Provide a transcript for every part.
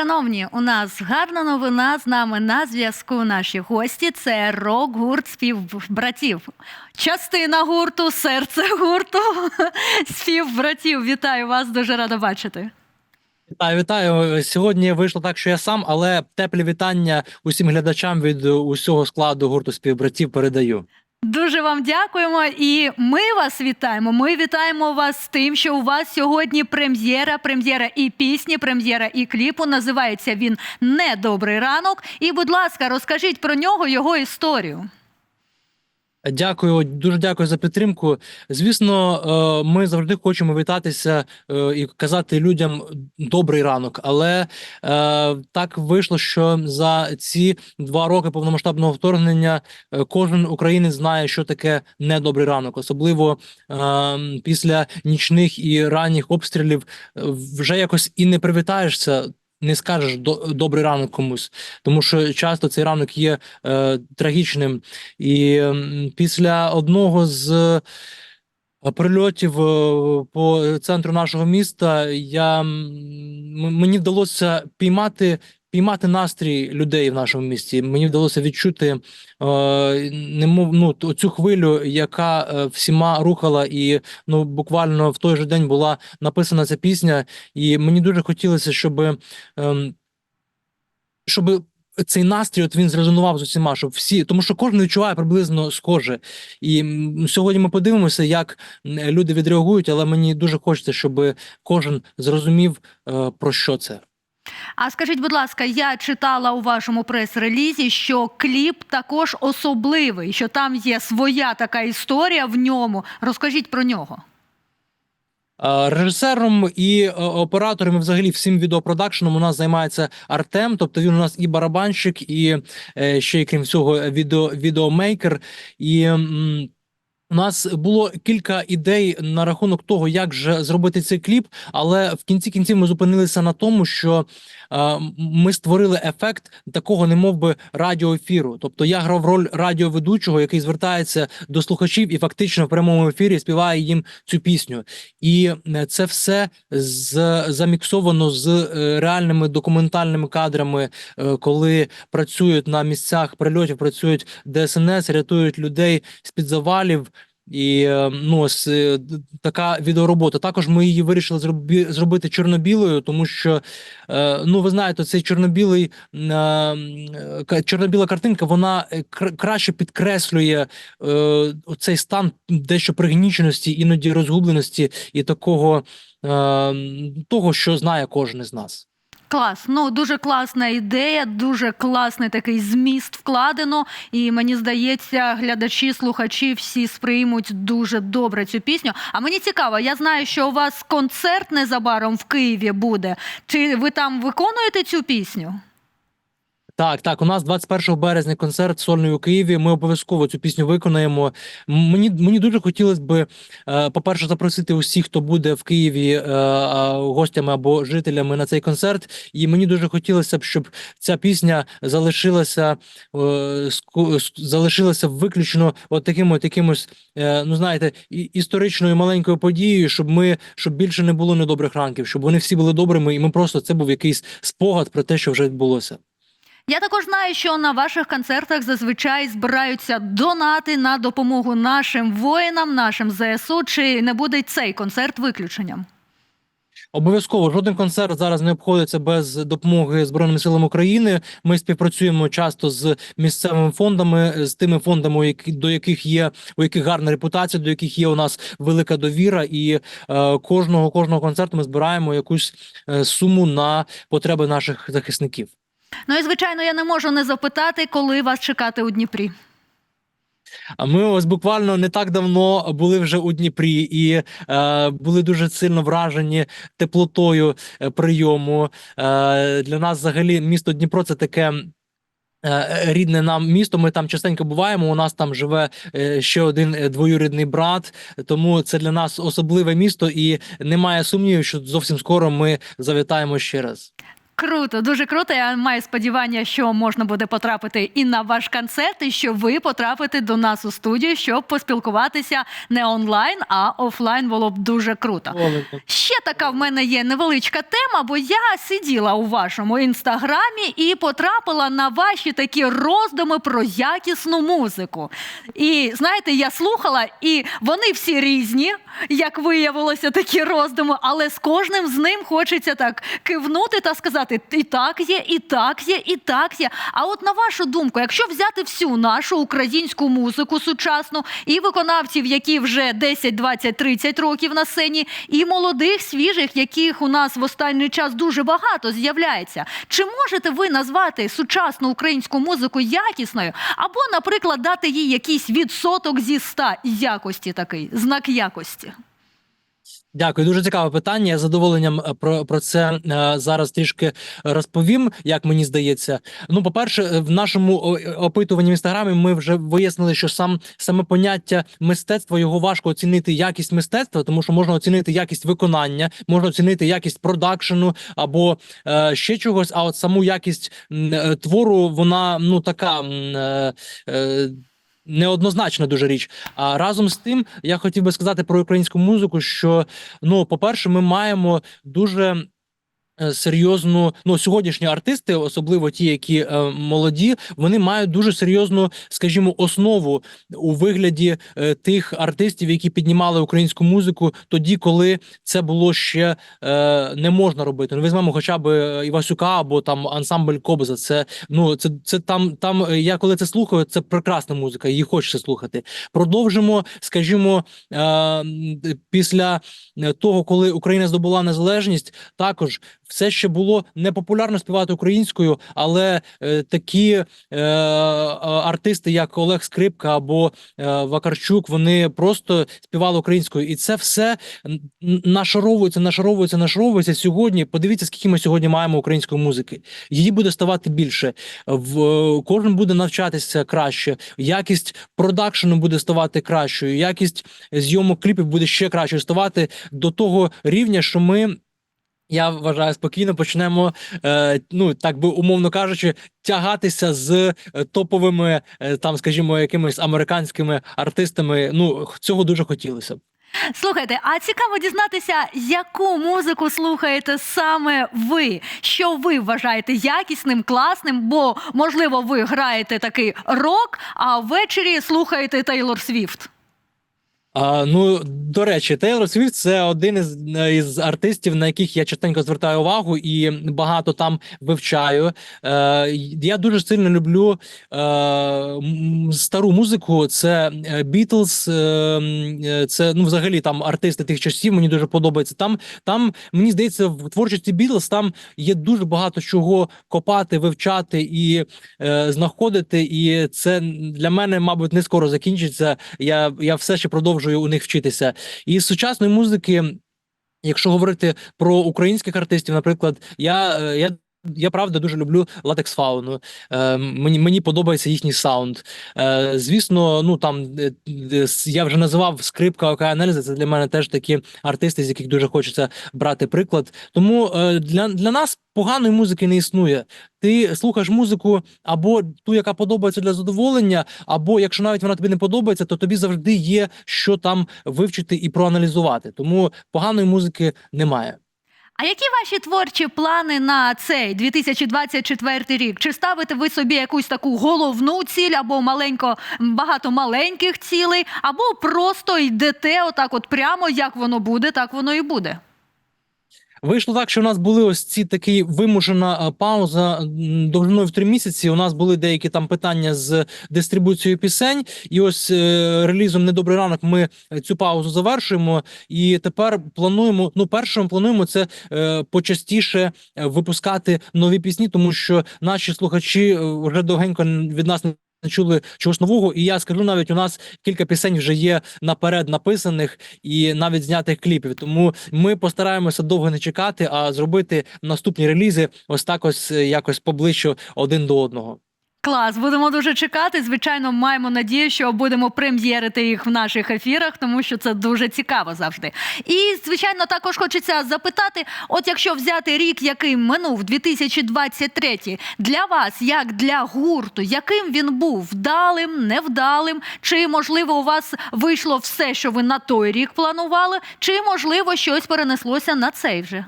Шановні, у нас гарна новина з нами на зв'язку. Наші гості це рок-гурт співбратів. Частина гурту, серце гурту співбратів. Вітаю вас, дуже рада бачити. Вітаю, вітаю. Сьогодні вийшло так, що я сам, але теплі вітання усім глядачам від усього складу гурту співбратів передаю. Дуже вам дякуємо, і ми вас вітаємо. Ми вітаємо вас з тим, що у вас сьогодні прем'єра, прем'єра і пісні, прем'єра і кліпу. Називається він Недобрий ранок. І, будь ласка, розкажіть про нього його історію. Дякую, дуже дякую за підтримку. Звісно, е, ми завжди хочемо вітатися е, і казати людям добрий ранок. Але е, так вийшло, що за ці два роки повномасштабного вторгнення кожен українець знає, що таке недобрий ранок, особливо після нічних і ранніх обстрілів вже якось і не привітаєшся. Не скажеш добрий ранок комусь, тому що часто цей ранок є е, трагічним. І е, після одного з е, прильотів е, по центру нашого міста я мені вдалося піймати. Піймати настрій людей в нашому місті. Мені вдалося відчути е, немов ну цю хвилю, яка е, всіма рухала, і ну буквально в той же день була написана ця пісня. І мені дуже хотілося, щоб, ем, щоб цей настрій от він зрезонував з усіма, щоб всі, тому що кожен відчуває приблизно схоже. І сьогодні ми подивимося, як люди відреагують, але мені дуже хочеться, щоб кожен зрозумів е, про що це. А скажіть, будь ласка, я читала у вашому прес-релізі, що кліп також особливий, що там є своя така історія в ньому. Розкажіть про нього. Режисером і е, оператором, і взагалі всім відеопродакшеном у нас займається Артем. Тобто він у нас і барабанщик, і е, ще крім всього, відео, відеомейкер. І у нас було кілька ідей на рахунок того, як же зробити цей кліп, але в кінці кінців ми зупинилися на тому, що е, ми створили ефект такого, немов би радіоефіру. Тобто я грав роль радіоведучого, який звертається до слухачів і фактично в прямому ефірі співає їм цю пісню. І е, це все з заміксовано з е, реальними документальними кадрами, е, коли працюють на місцях прильотів, працюють ДСНС, рятують людей з під завалів. І е, ну ось е, така відеоробота. Також ми її вирішили зробити чорно-білою, тому що е, ну ви знаєте, цей чорно-білий чорно-біла картинка, вона кр- краще підкреслює цей стан дещо пригніченості, іноді розгубленості і такого того, що знає кожен із нас. Клас, ну дуже класна ідея, дуже класний такий зміст вкладено. І мені здається, глядачі, слухачі всі сприймуть дуже добре цю пісню. А мені цікаво, я знаю, що у вас концерт незабаром в Києві буде. Чи ви там виконуєте цю пісню? Так, так, у нас 21 березня концерт сольний у Києві. Ми обов'язково цю пісню виконаємо. Мені мені дуже хотілося б, е, по-перше, запросити усіх, хто буде в Києві е, гостями або жителями на цей концерт. І мені дуже хотілося б, щоб ця пісня залишилася е, залишилася виключно от таким от якимось, е, ну знаєте, історичною маленькою подією, щоб ми щоб більше не було недобрих ранків, щоб вони всі були добрими, і ми просто це був якийсь спогад про те, що вже відбулося. Я також знаю, що на ваших концертах зазвичай збираються донати на допомогу нашим воїнам, нашим ЗСУ. Чи не буде цей концерт виключенням? Обов'язково жоден концерт зараз не обходиться без допомоги Збройним силам України. Ми співпрацюємо часто з місцевими фондами, з тими фондами, до яких є у яких гарна репутація, до яких є у нас велика довіра, і е, кожного кожного концерту ми збираємо якусь е, суму на потреби наших захисників. Ну і звичайно, я не можу не запитати, коли вас чекати у Дніпрі. А ми ось буквально не так давно були вже у Дніпрі і е, були дуже сильно вражені теплотою е, прийому. Е, для нас взагалі місто Дніпро це таке. е, Рідне нам місто, ми там частенько буваємо. У нас там живе е, ще один двоюрідний брат, тому це для нас особливе місто, і немає сумнівів, що зовсім скоро ми завітаємо ще раз. Круто, дуже круто. Я маю сподівання, що можна буде потрапити і на ваш концерт, і що ви потрапите до нас у студію, щоб поспілкуватися не онлайн, а офлайн було б дуже круто. Ще така в мене є невеличка тема, бо я сиділа у вашому інстаграмі і потрапила на ваші такі роздуми про якісну музику. І знаєте, я слухала, і вони всі різні, як виявилося, такі роздуми, але з кожним з ним хочеться так кивнути та сказати: і так є, і так є, і так є. А от на вашу думку, якщо взяти всю нашу українську музику сучасну і виконавців, які вже 10, 20, 30 років на сцені, і молодих, свіжих, яких у нас в останній час дуже багато з'являється. Чи можете ви назвати сучасну українську музику якісною, або, наприклад, дати їй якийсь відсоток зі 100 якості такий, знак якості? Дякую, дуже цікаве питання. Я з задоволенням е, про, про це е, зараз трішки розповім, як мені здається. Ну, по-перше, е, в нашому опитуванні в інстаграмі ми вже вияснили, що сам саме поняття мистецтва його важко оцінити якість мистецтва, тому що можна оцінити якість виконання, можна оцінити якість продакшену або е, ще чогось. А от саму якість е, твору, вона ну така. Е, е, Неоднозначна дуже річ. А разом з тим, я хотів би сказати про українську музику, що ну, по-перше, ми маємо дуже. Е, Серйозну, ну сьогоднішні артисти, особливо ті, які е, молоді, вони мають дуже серйозну, скажімо, основу у вигляді е, тих артистів, які піднімали українську музику тоді, коли це було ще не можна робити. Ну, візьмемо хоча б Івасюка або там ансамбль Кобза. Це ну це, це там, там. Я коли це слухаю, це прекрасна музика, її хочеться слухати. Продовжимо, скажімо, після того, коли Україна здобула незалежність, також все ще було непопулярно співати українською, але е, такі е, е, артисти, як Олег Скрипка або е, Вакарчук, вони просто співали українською, і це все нашаровується, нашаровується, нашаровується сьогодні. Подивіться, скільки ми сьогодні маємо української музики. Її буде ставати більше. В е, кожен буде навчатися краще. Якість продакшену буде ставати кращою. Якість зйомок кліпів буде ще кращою ставати до того рівня, що ми. Я вважаю, спокійно почнемо, е, ну так би умовно кажучи, тягатися з е, топовими, е, там, скажімо, якимись американськими артистами. Ну цього дуже хотілося б. Слухайте, а цікаво дізнатися, яку музику слухаєте саме ви? Що ви вважаєте якісним, класним? Бо можливо, ви граєте такий рок, а ввечері слухаєте Тейлор Свіфт. А, ну, до речі, Тейлор Свіфт це один із, із артистів, на яких я частенько звертаю увагу і багато там вивчаю. Е, я дуже сильно люблю е, стару музику. Це Бітлз, е, це ну, взагалі там артисти тих часів. Мені дуже подобається. Там, там мені здається, в творчості Бітлз там є дуже багато чого копати, вивчати і е, знаходити. І це для мене, мабуть, не скоро закінчиться. Я, я все ще продовжую у них вчитися. І з сучасної музики, якщо говорити про українських артистів, наприклад, я. е, я я правда дуже люблю латекс фауну. Е, мені, мені подобається їхній саунд. Е, звісно, ну там е, е, я вже називав скрипка Океанельза. Це для мене теж такі артисти, з яких дуже хочеться брати приклад. Тому е, для, для нас поганої музики не існує. Ти слухаєш музику або ту, яка подобається для задоволення, або якщо навіть вона тобі не подобається, то тобі завжди є що там вивчити і проаналізувати. Тому поганої музики немає. А які ваші творчі плани на цей 2024 рік? Чи ставите ви собі якусь таку головну ціль, або маленько багато маленьких цілей, або просто йдете отак, от прямо як воно буде, так воно і буде? Вийшло так, що у нас були ось ці такі вимушена е, пауза довжиною в три місяці. У нас були деякі там питання з дистрибуцією пісень, і ось е, релізом Недобрий ранок ми е, цю паузу завершуємо. І тепер плануємо. Ну, перше, ми плануємо це почастіше випускати нові пісні, тому що наші слухачі вже довгенько від нас не не чули чогось нового, і я скажу навіть у нас кілька пісень вже є наперед написаних і навіть знятих кліпів. Тому ми постараємося довго не чекати, а зробити наступні релізи ось так ось е, якось поближче один до одного. Клас, будемо дуже чекати. Звичайно, маємо надію, що будемо прем'єрити їх в наших ефірах, тому що це дуже цікаво завжди. І звичайно, також хочеться запитати: от якщо взяти рік, який минув 2023, для вас, як для гурту, яким він був вдалим, невдалим? Чи можливо у вас вийшло все, що ви на той рік планували, чи можливо щось перенеслося на цей вже?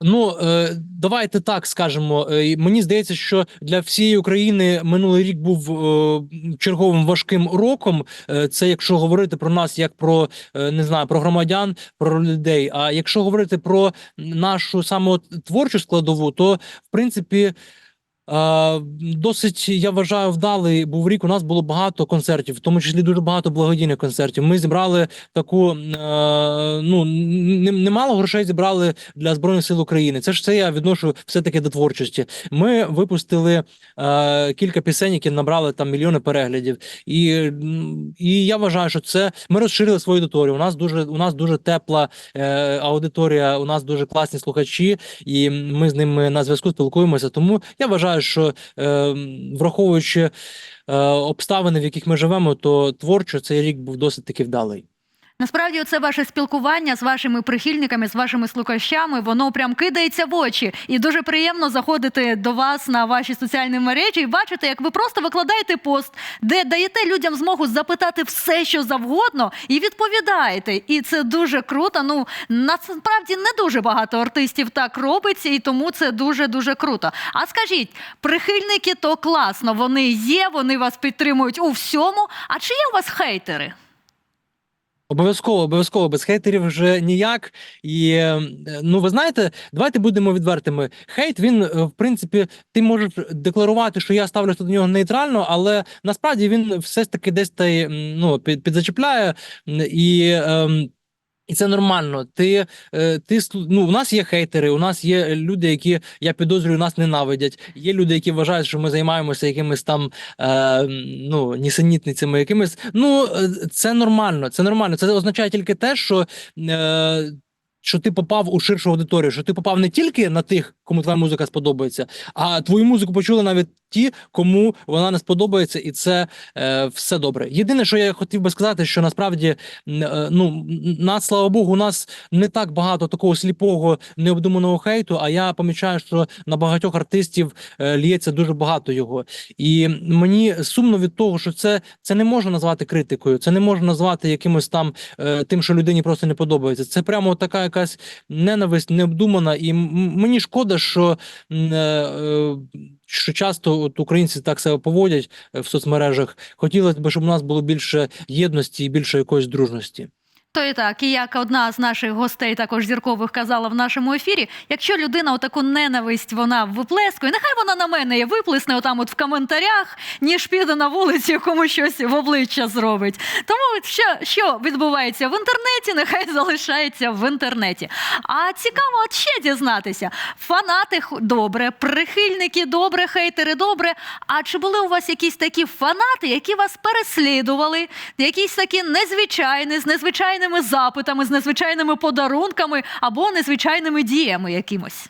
Ну е, давайте так скажемо. Е, Мені здається, що для всієї України минулий рік був е, черговим важким роком. Це якщо говорити про нас як про не знаю про громадян, про людей. А якщо говорити про нашу саме творчу складову, то в принципі. Досить я вважаю вдалий був рік. У нас було багато концертів, в тому числі дуже багато благодійних концертів. Ми зібрали таку е, ну немало грошей зібрали для збройних сил України. Це ж це я відношу все таки до творчості. Ми випустили е, кілька пісень, які набрали там мільйони переглядів. І, і я вважаю, що це ми розширили свою аудиторію. У нас дуже у нас дуже тепла е, аудиторія. У нас дуже класні слухачі, і ми з ними на зв'язку спілкуємося. Тому я вважаю, що е, враховуючи е, обставини, в яких ми живемо, то творчо цей рік був досить таки вдалий. Насправді, це ваше спілкування з вашими прихильниками, з вашими слухачами, воно прям кидається в очі. І дуже приємно заходити до вас на ваші соціальні мережі і бачити, як ви просто викладаєте пост, де даєте людям змогу запитати все, що завгодно, і відповідаєте. І це дуже круто. Ну насправді не дуже багато артистів так робиться, і тому це дуже дуже круто. А скажіть, прихильники то класно, вони є, вони вас підтримують у всьому. А чи є у вас хейтери? Обов'язково, обов'язково без хейтерів вже ніяк. І е, ну ви знаєте, давайте будемо відвертими. Хейт він, е, в принципі, ти можеш декларувати, що я ставлюся до нього нейтрально, але насправді він все ж таки десь та ну, під, підзачіпляє і. ем, і це нормально. Ти, е, ти ну, у нас є хейтери, у нас є люди, які я підозрюю, нас ненавидять. Є люди, які вважають, що ми займаємося якимись там е, ну, нісенітницями, якимись. Ну, е, це нормально. Це нормально. Це означає тільки те, що. Е, що ти попав у ширшу аудиторію, що ти попав не тільки на тих, кому твоя музика сподобається, а твою музику почули навіть ті, кому вона не сподобається, і це е, все добре. Єдине, що я хотів би сказати, що насправді е, ну нас, слава Богу, у нас не так багато такого сліпого необдуманого хейту. А я помічаю, що на багатьох артистів е, лється дуже багато його. І мені сумно від того, що це, це не можна назвати критикою, це не можна назвати якимось там е, тим, що людині просто не подобається. Це прямо така якась ненависть, необдумана. І мені шкода, що, е, е, що часто от українці так себе поводять е, в соцмережах. Хотілося б, щоб у нас було більше єдності і більше якоїсь дружності. І так, і як одна з наших гостей, також зіркових, казала в нашому ефірі, якщо людина отаку ненависть вона виплескує, нехай вона на мене і виплесне отам от в коментарях, ніж піде на вулицю, і комусь щось в обличчя зробить. Тому що, що відбувається в інтернеті, нехай залишається в інтернеті. А цікаво, от ще дізнатися. Фанати добре, прихильники добре, хейтери добре. А чи були у вас якісь такі фанати, які вас переслідували, якісь такі незвичайні, з незвичайними запитами, з незвичайними подарунками або незвичайними діями якимось?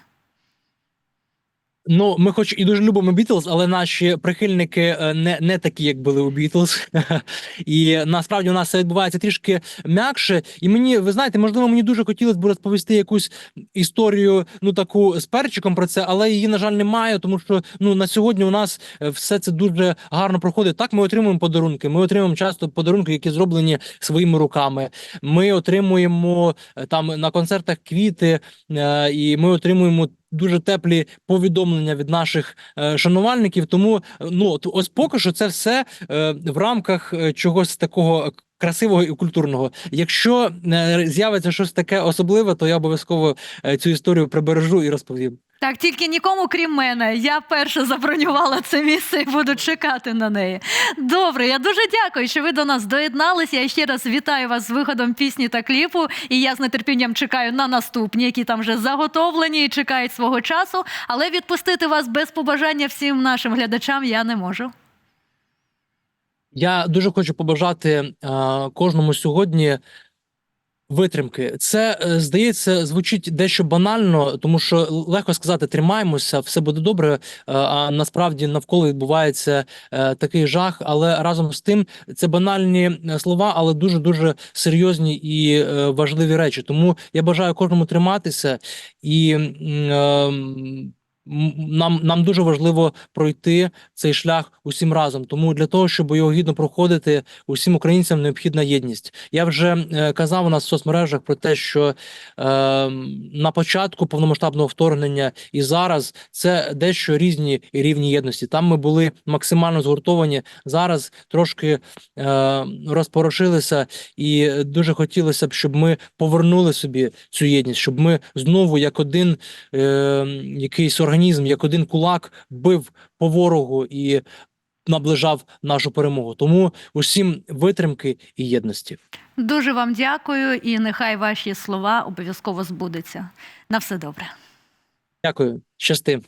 Ну, ми хоч і дуже любимо Бітлз, але наші прихильники е, не, не такі, як були у Бітлз. І насправді у нас це відбувається трішки м'якше. І мені, ви знаєте, можливо, мені дуже хотілося б розповісти якусь історію, ну таку з перчиком про це, але її, на жаль, немає, тому що ну на сьогодні у нас е, все це дуже гарно проходить. Так, ми отримуємо подарунки. Ми отримуємо часто подарунки, які зроблені своїми руками. Ми отримуємо е, там на концертах квіти, і ми отримуємо. Дуже теплі повідомлення від наших е, шанувальників. Тому е, ну то ось поки що це все е, в рамках е, чогось такого красивого і культурного. Якщо е, з'явиться щось таке особливе, то я обов'язково цю історію прибережу і розповім. Так, тільки нікому, крім мене. Я перша забронювала це місце і буду чекати на неї. Добре, я дуже дякую, що ви до нас доєдналися. Я ще раз вітаю вас з виходом пісні та кліпу. І я з нетерпінням чекаю на наступні, які там вже заготовлені і чекають свого часу. Але відпустити вас без побажання всім нашим глядачам я не можу. Я дуже хочу побажати е, кожному сьогодні Витримки, це е, здається, звучить дещо банально, тому що легко сказати тримаємося, все буде добре. е, А насправді навколо відбувається е, такий жах. Але разом з тим це банальні слова, але дуже дуже серйозні і важливі речі. Тому я бажаю кожному триматися, і нам, нам дуже важливо пройти цей шлях усім разом. Тому для того, щоб його гідно проходити, усім українцям необхідна єдність. Я вже е, казав у нас в соцмережах про те, що е, на початку повномасштабного вторгнення і зараз це дещо різні рівні єдності. Там ми були максимально згуртовані. Зараз трошки е, розпорошилися, і дуже хотілося б, щоб ми повернули собі цю єдність, щоб ми знову, як один е, якийсь організм, як один кулак, бив по ворогу і наближав нашу перемогу. Тому усім витримки і єдності. Дуже вам дякую, і нехай ваші слова обов'язково збудуться. На все добре. Дякую, щасти.